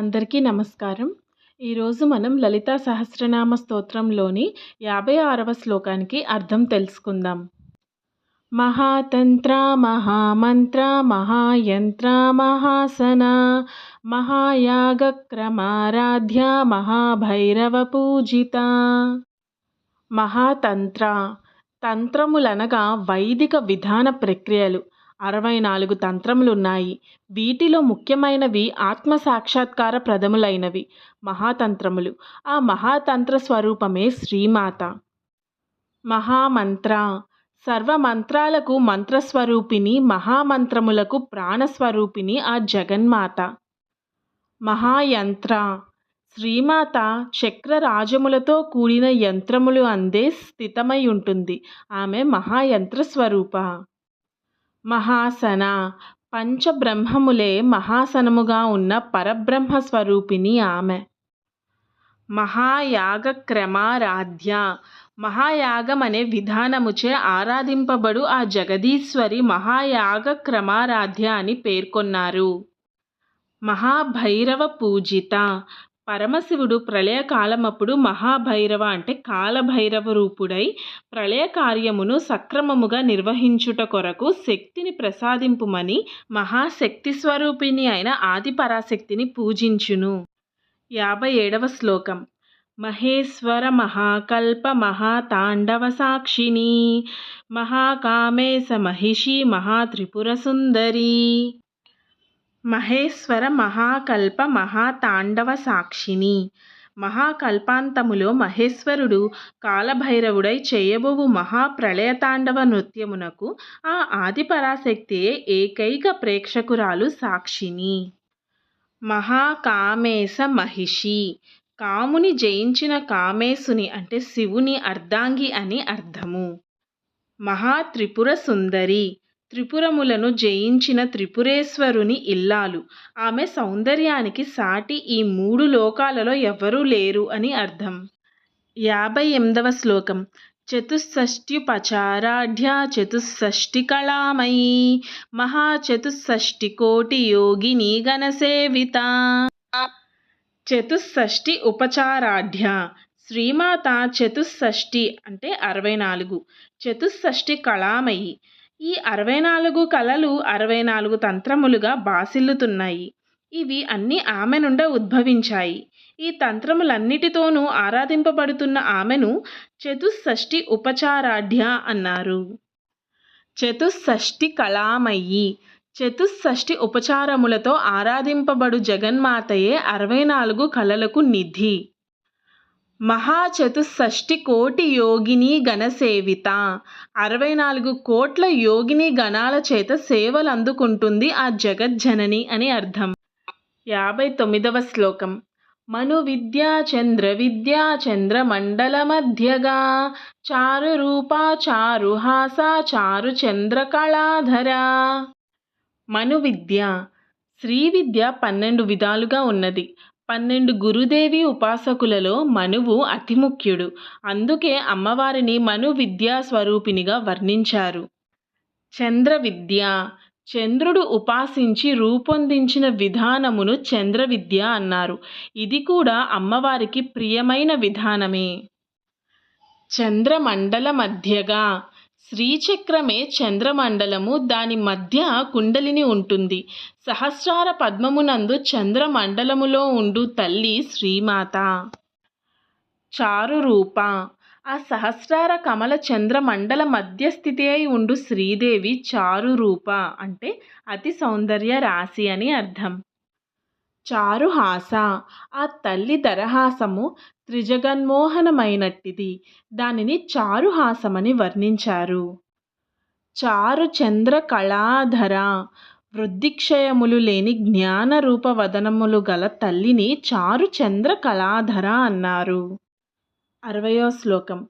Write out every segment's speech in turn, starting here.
అందరికీ నమస్కారం. ఈరోజు మనం లలితా సహస్రనామ స్తోత్రంలోని యాభై ఆరవ శ్లోకానికి అర్థం తెలుసుకుందాం. మహాతంత్ర మహామంత్ర మహాయంత్ర మహాసన మహాయాగక్రమారాధ్య మహాభైరవ పూజిత. మహాతంత్ర. తంత్రములనగా వైదిక విధాన ప్రక్రియలు. అరవై నాలుగు తంత్రములున్నాయి. వీటిలో ముఖ్యమైనవి ఆత్మ సాక్షాత్కార ప్రదములైనవి మహాతంత్రములు. ఆ మహాతంత్ర స్వరూపమే శ్రీమాత. మహామంత్ర. సర్వమంత్రాలకు మంత్రస్వరూపిణి మహామంత్రములకు ప్రాణస్వరూపిణి ఆ జగన్మాత. మహాయంత్ర. శ్రీమాత చక్రరాజములతో కూడిన యంత్రములు అందే స్థితమై ఉంటుంది. ఆమె మహాయంత్ర స్వరూప మహాసన. పంచబ్రహ్మములే మహాసనముగా ఉన్న పరబ్రహ్మ స్వరూపిణి ఆమె. మహాయాగ క్రమారాధ్య మహాయాగం అనే విధానముచే ఆరాధింపబడు ఆ జగదీశ్వరి మహాయాగ క్రమారాధ్య అని పేర్కొన్నారు. మహాభైరవ పూజిత. పరమశివుడు ప్రళయకాలమప్పుడు మహాభైరవ అంటే కాలభైరవ రూపుడై ప్రళయ కార్యమును సక్రమముగా నిర్వహించుట కొరకు శక్తిని ప్రసాదింపుమని మహాశక్తి స్వరూపిణి అయిన ఆదిపరాశక్తిని పూజించును. యాభై ఏడవ శ్లోకం. మహేశ్వర మహాకల్ప మహాతాండవ సాక్షిని మహాకామేశ మహిషి మహాత్రిపుర సుందరి. మహేశ్వర మహాకల్ప మహాతాండవ సాక్షిని. మహాకల్పాంతములో మహేశ్వరుడు కాలభైరవుడై చేయబోవు మహాప్రళయతాండవ నృత్యమునకు ఆ ఆదిపరాశక్తియే ఏకైక ప్రేక్షకురాలు సాక్షిని. మహాకామేశ మహిషి. కాముని జయించిన కామేశుని అంటే శివుని అర్ధాంగి అని అర్థము. మహాత్రిపుర సుందరి. త్రిపురములను జయించిన త్రిపురేశ్వరుని ఇల్లాలు. ఆమె సౌందర్యానికి సాటి ఈ మూడు లోకాలలో ఎవరూ లేరు అని అర్థం. యాభై ఎనిమిదవ శ్లోకం. చతుషష్ట్యుపచారాఢ్య చతుషష్టి కళామయీ మహాచతుషష్టి కోటి యోగిని గణసేవిత చతుషష్టి ఉపచారాఢ్య. శ్రీమాత చతుషష్టి అంటే అరవై నాలుగు. చతుషష్టి కళామయి. ఈ అరవై నాలుగు కళలు అరవై నాలుగు తంత్రములుగా బాసిల్లుతున్నాయి. ఇవి అన్నీ ఆమె నుండే ఉద్భవించాయి. ఈ తంత్రములన్నిటితోనూ ఆరాధింపబడుతున్న ఆమెను చతుషష్టి ఉపచారాఢ్య అన్నారు. చతుష్షష్ఠి కళామయ్యి. చతుష్షష్ఠి ఉపచారములతో ఆరాధింపబడు జగన్మాతయే అరవై నాలుగు కళలకు నిధి. మహాచతుషష్టి కోటి యోగిని గణసేవిత అరవై నాలుగు కోట్ల యోగిని గణాల చేత సేవలు అందుకుంటుంది ఆ జగజ్జనని అని అర్థం. యాభై తొమ్మిదవ శ్లోకం. మను విద్యాచంద్ర చంద్ర మండల చంద్రమండల మధ్యగా. చారు రూపా చారు హాస చారు చంద్ర కళాధర. మను విద్య. శ్రీ విద్య పన్నెండు విధాలుగా ఉన్నది. పన్నెండు గురుదేవి ఉపాసకులలో మనువు అతి ముఖ్యుడు అందుకే అమ్మవారిని మను విద్యా స్వరూపినిగా వర్ణించారు. చంద్ర విద్య చంద్రుడు ఉపాసించి రూపొందించిన విధానమును చంద్ర విద్య అన్నారు. ఇది కూడా అమ్మవారికి ప్రియమైన విధానమే. చంద్రమండల మధ్యగా. శ్రీచక్రమే చంద్రమండలము. దాని మధ్య కుండలిని ఉంటుంది. సహస్రార పద్మమునందు చంద్రమండలములో ఉండు తల్లి శ్రీమాత. చారు రూప ఆ సహస్రార కమల చంద్రమండల మధ్యస్థితి అయి ఉండు శ్రీదేవి చారు రూప అంటే అతి సౌందర్య రాశి అని అర్థం. చారుహాస ఆ తల్లి దరహాసము త్రిజగన్మోహనమైనట్టిది. దానిని చారుహాసమని వర్ణించారు. చారు చంద్ర కళాధర వృద్ధిక్షయములు లేని జ్ఞానరూప వదనములు గల తల్లిని చారు చంద్ర కళాధర అన్నారు. అరవయో శ్లోకం.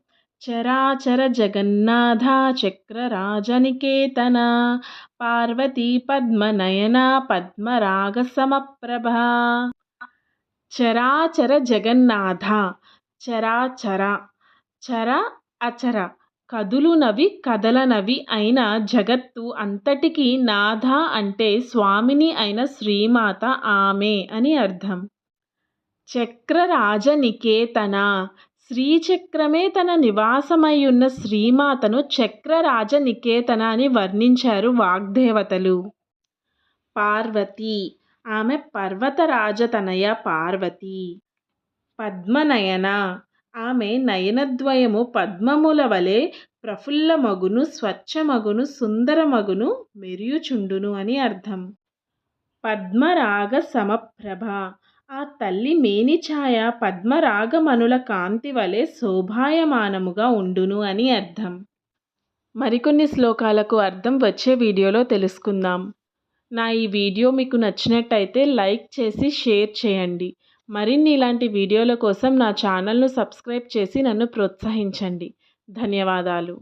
చరాచర జగన్నాథ చక్రరాజనికేతన పార్వతీ పద్మనయన పద్మరాగ సమప్రభ చరాచర జగన్నాథ చరాచర చర అచర కదులునవి కదలనవి అయిన జగత్తు అంతటికీ నాథ అంటే స్వామిని అయిన శ్రీమాత ఆమె అని అర్థం. చక్రరాజనికేతన శ్రీచక్రమే తన నివాసమైయున్న శ్రీమాతను చక్రరాజనికేతన అని వర్ణించారు వాగ్దేవతలు. పార్వతి ఆమె పర్వతరాజతనయ పార్వతి. పద్మనయన ఆమె నయనద్వయము పద్మముల వలె ప్రఫుల్లమగును స్వచ్ఛమగును సుందరమగును మెరియుచుండును అని అర్థం. పద్మరాగ సమప్రభ ఆ తల్లి మేనిఛాయ పద్మరాగమనుల కాంతి వలె శోభాయమానముగా ఉండును అని అర్థం. మరికొన్ని శ్లోకాలకు అర్థం వచ్చే వీడియోలో తెలుసుకుందాం. నా ఈ వీడియో మీకు నచ్చినట్టయితే లైక్ చేసి షేర్ చేయండి. మరిన్ని ఇలాంటి వీడియోల కోసం నా ఛానల్ను సబ్స్క్రైబ్ చేసి నన్ను ప్రోత్సహించండి. ధన్యవాదాలు.